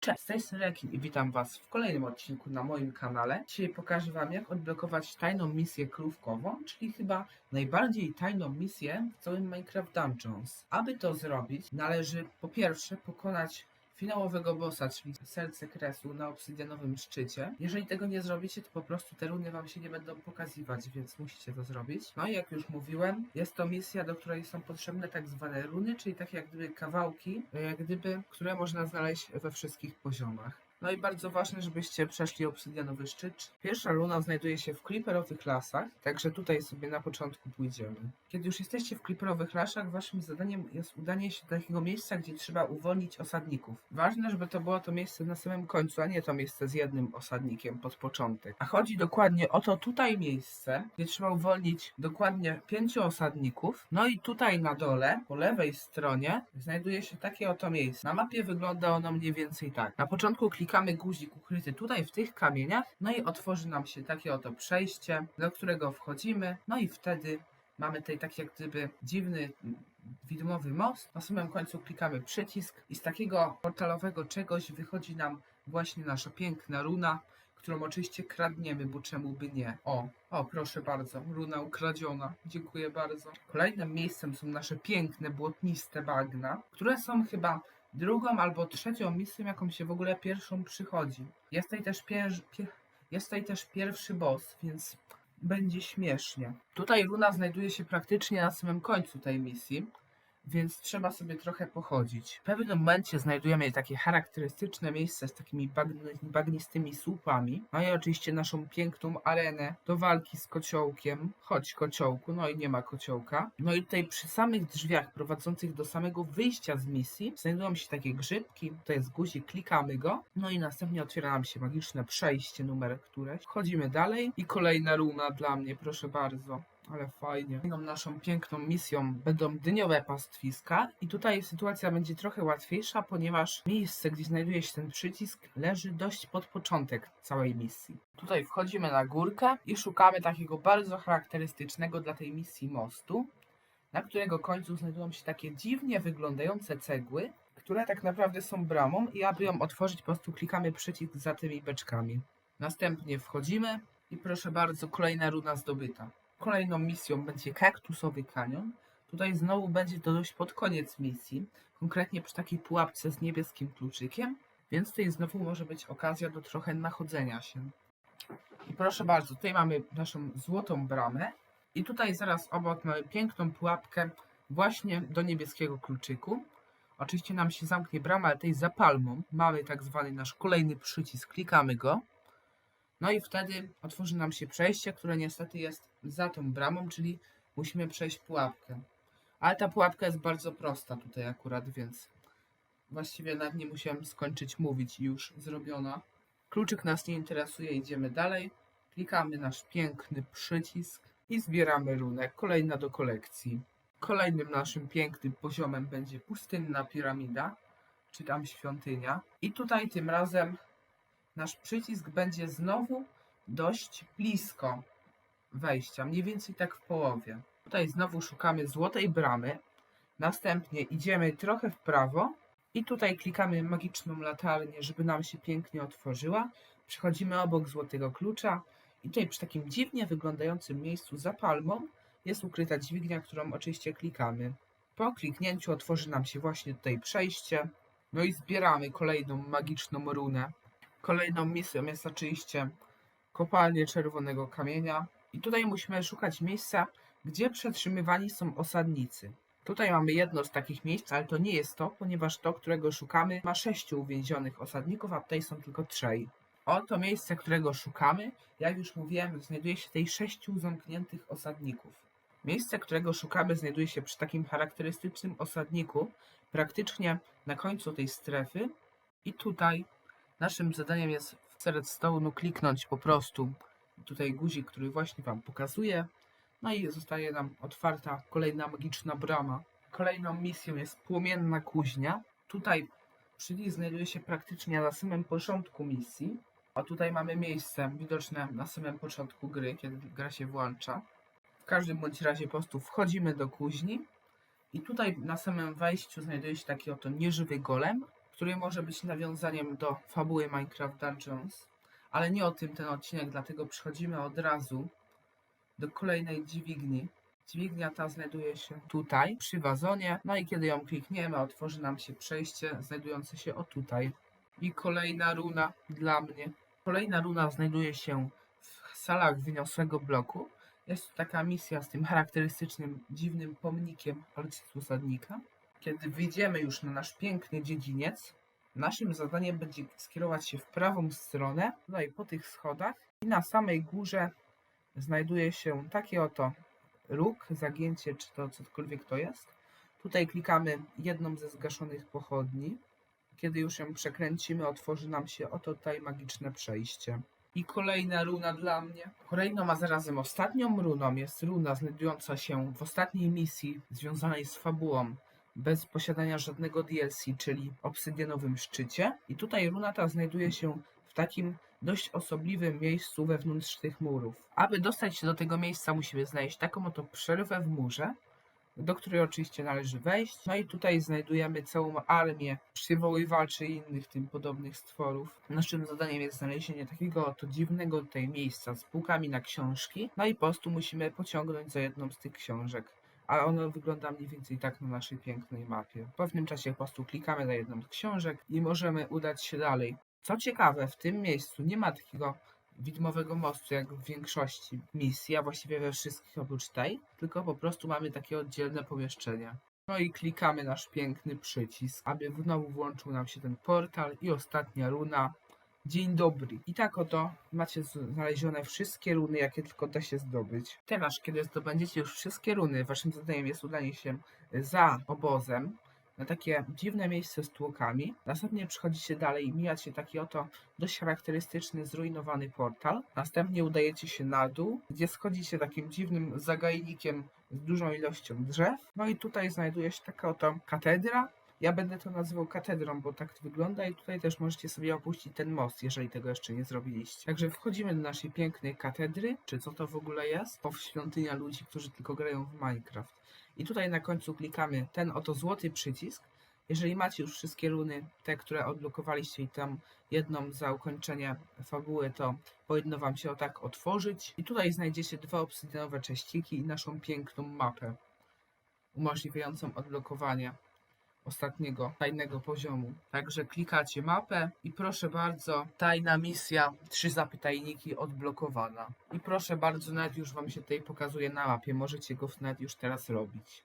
Cześć, z tej strony Rekin i witam Was w kolejnym odcinku na moim kanale. Dzisiaj pokażę Wam jak odblokować tajną misję krówkową, czyli chyba najbardziej tajną misję w całym Minecraft Dungeons. Aby to zrobić, należy po pierwsze pokonać finałowego bossa, czyli serce kresu na obsydianowym szczycie. Jeżeli tego nie zrobicie, to po prostu te runy Wam się nie będą pokazywać, więc musicie to zrobić. No i jak już mówiłem, jest to misja, do której są potrzebne tak zwane runy, czyli takie jak gdyby kawałki, jak gdyby, które można znaleźć we wszystkich poziomach. No i bardzo ważne, żebyście przeszli obsydianowy szczyt. Pierwsza runa znajduje się w creeperowych lasach, także tutaj sobie na początku pójdziemy. Kiedy już jesteście w creeperowych lasach, waszym zadaniem jest udanie się do takiego miejsca, gdzie trzeba uwolnić osadników. Ważne, żeby to było to miejsce na samym końcu, a nie to miejsce z jednym osadnikiem pod początek. A chodzi dokładnie o to tutaj miejsce, gdzie trzeba uwolnić dokładnie pięciu osadników. No i tutaj na dole, po lewej stronie, znajduje się takie oto miejsce. Na mapie wygląda ono mniej więcej tak. Na początku klikamy guzik ukryty tutaj w tych kamieniach, no i otworzy nam się takie oto przejście, do którego wchodzimy, no i wtedy mamy tutaj taki jak gdyby dziwny mm, widmowy most. Na samym końcu klikamy przycisk i z takiego portalowego czegoś wychodzi nam właśnie nasza piękna runa, którą oczywiście kradniemy, bo czemu by nie. O, o, proszę bardzo, runa ukradziona. Dziękuję bardzo. Kolejnym miejscem są nasze piękne, błotniste bagna, które są chyba drugą albo trzecią misją, jaką się w ogóle pierwszą przychodzi. Jest tutaj też, pier... pie- jest tutaj też pierwszy boss, więc będzie śmiesznie. Tutaj runa znajduje się praktycznie na samym końcu tej misji, więc trzeba sobie trochę pochodzić. W pewnym momencie znajdujemy takie charakterystyczne miejsce z takimi bagn- bagnistymi słupami. No i oczywiście naszą piękną arenę do walki z kociołkiem. Chodź kociołku, no i nie ma kociołka. No i tutaj przy samych drzwiach prowadzących do samego wyjścia z misji znajdują się takie grzybki. To jest guzik, klikamy go. No i następnie otwiera nam się magiczne przejście numer któreś. Wchodzimy dalej i kolejna runa dla mnie, proszę bardzo. Ale fajnie. Kolejną naszą piękną misją będą dyniowe pastwiska i tutaj sytuacja będzie trochę łatwiejsza, ponieważ miejsce, gdzie znajduje się ten przycisk, leży dość pod początek całej misji. Tutaj wchodzimy na górkę i szukamy takiego bardzo charakterystycznego dla tej misji mostu, na którego końcu znajdują się takie dziwnie wyglądające cegły, które tak naprawdę są bramą i aby ją otworzyć, po prostu klikamy przycisk za tymi beczkami. Następnie wchodzimy i proszę bardzo, kolejna runa zdobyta. Kolejną misją będzie kaktusowy kanion. Tutaj znowu będzie to dość pod koniec misji, konkretnie przy takiej pułapce z niebieskim kluczykiem, więc tutaj znowu może być okazja do trochę nachodzenia się. I proszę bardzo, tutaj mamy naszą złotą bramę i tutaj zaraz obok mamy piękną pułapkę właśnie do niebieskiego kluczyku. Oczywiście nam się zamknie brama, ale tutaj za palmą mamy tak zwany nasz kolejny przycisk, klikamy go. No i wtedy otworzy nam się przejście, które niestety jest za tą bramą, czyli musimy przejść pułapkę. Ale ta pułapka jest bardzo prosta tutaj akurat, więc właściwie nawet nie musiałem skończyć mówić, już zrobiona. Kluczyk nas nie interesuje, idziemy dalej. Klikamy nasz piękny przycisk i zbieramy runę. Kolejna do kolekcji. Kolejnym naszym pięknym poziomem będzie pustynna piramida, czy tam świątynia. I tutaj tym razem nasz przycisk będzie znowu dość blisko wejścia, mniej więcej tak w połowie. Tutaj znowu szukamy złotej bramy, następnie idziemy trochę w prawo i tutaj klikamy magiczną latarnię, żeby nam się pięknie otworzyła. Przechodzimy obok złotego klucza i tutaj przy takim dziwnie wyglądającym miejscu za palmą jest ukryta dźwignia, którą oczywiście klikamy. Po kliknięciu otworzy nam się właśnie tutaj przejście. No i zbieramy kolejną magiczną runę. Kolejną misją jest oczywiście kopalnie czerwonego kamienia. I tutaj musimy szukać miejsca, gdzie przetrzymywani są osadnicy. Tutaj mamy jedno z takich miejsc, ale to nie jest to, ponieważ to, którego szukamy, ma sześciu uwięzionych osadników, a tutaj są tylko trzej. Oto miejsce, którego szukamy, jak już mówiłem, znajduje się tutaj sześciu zamkniętych osadników. Miejsce, którego szukamy, znajduje się przy takim charakterystycznym osadniku, praktycznie na końcu tej strefy. I tutaj Naszym zadaniem jest w Redstone'u kliknąć po prostu tutaj guzik, który właśnie Wam pokazuję. No i zostaje nam otwarta kolejna magiczna brama. Kolejną misją jest płomienna kuźnia. Tutaj przycisk znajduje się praktycznie na samym początku misji. A tutaj mamy miejsce widoczne na samym początku gry, kiedy gra się włącza. W każdym bądź razie po prostu wchodzimy do kuźni. I tutaj na samym wejściu znajduje się taki oto nieżywy golem, który może być nawiązaniem do fabuły Minecraft Dungeons. Ale nie o tym ten odcinek, dlatego przechodzimy od razu do kolejnej dźwigni. Dźwignia ta znajduje się tutaj, przy wazonie. No i kiedy ją klikniemy, otworzy nam się przejście znajdujące się o tutaj. I kolejna runa dla mnie. Kolejna runa znajduje się w salach wyniosłego bloku. Jest to taka misja z tym charakterystycznym, dziwnym pomnikiem ojciec osadnika. Kiedy wyjdziemy już na nasz piękny dziedziniec, naszym zadaniem będzie skierować się w prawą stronę, no i po tych schodach. I na samej górze znajduje się taki oto róg, zagięcie, czy to cokolwiek to jest. Tutaj klikamy jedną ze zgaszonych pochodni. Kiedy już ją przekręcimy, otworzy nam się oto tutaj magiczne przejście. I kolejna runa dla mnie. Kolejną, a zarazem ostatnią runą jest runa znajdująca się w ostatniej misji związanej z fabułą bez posiadania żadnego DLC, czyli obsydianowym szczycie. I tutaj runa ta znajduje się w takim dość osobliwym miejscu wewnątrz tych murów. Aby dostać się do tego miejsca musimy znaleźć taką oto przerwę w murze, do której oczywiście należy wejść. No i tutaj znajdujemy całą armię przywoływaczy i innych tym podobnych stworów. Naszym zadaniem jest znalezienie takiego oto dziwnego tutaj miejsca z półkami na książki. No i po prostu musimy pociągnąć za jedną z tych książek. A ono wygląda mniej więcej tak na naszej pięknej mapie. W pewnym czasie po prostu klikamy na jedną z książek i możemy udać się dalej. Co ciekawe, w tym miejscu nie ma takiego widmowego mostu, jak w większości misji, a właściwie we wszystkich oprócz tej, tylko po prostu mamy takie oddzielne pomieszczenia. No i klikamy nasz piękny przycisk, aby znowu włączył nam się ten portal i ostatnia runa. Dzień dobry. I tak oto macie znalezione wszystkie runy, jakie tylko da się zdobyć. Teraz, kiedy zdobędziecie już wszystkie runy, waszym zadaniem jest udanie się za obozem, na takie dziwne miejsce z tłokami. Następnie przechodzicie dalej i mijacie taki oto dość charakterystyczny, zrujnowany portal. Następnie udajecie się na dół, gdzie schodzicie takim dziwnym zagajnikiem z dużą ilością drzew. No i tutaj znajduje się taka oto katedra. Ja będę to nazywał katedrą, bo tak to wygląda i tutaj też możecie sobie opuścić ten most, jeżeli tego jeszcze nie zrobiliście. Także wchodzimy do naszej pięknej katedry, czy co to w ogóle jest? To świątynia ludzi, którzy tylko grają w Minecraft. I tutaj na końcu klikamy ten oto złoty przycisk. Jeżeli macie już wszystkie runy, te, które odblokowaliście i tam jedną za ukończenie fabuły, to powinno Wam się o tak otworzyć. I tutaj znajdziecie dwa obsydianowe cześciki i naszą piękną mapę umożliwiającą odblokowanie ostatniego tajnego poziomu. Także klikacie mapę i proszę bardzo, tajna misja, trzy zapytajniki odblokowana. I proszę bardzo, nawet już Wam się tutaj pokazuje na mapie, możecie go nawet już teraz robić.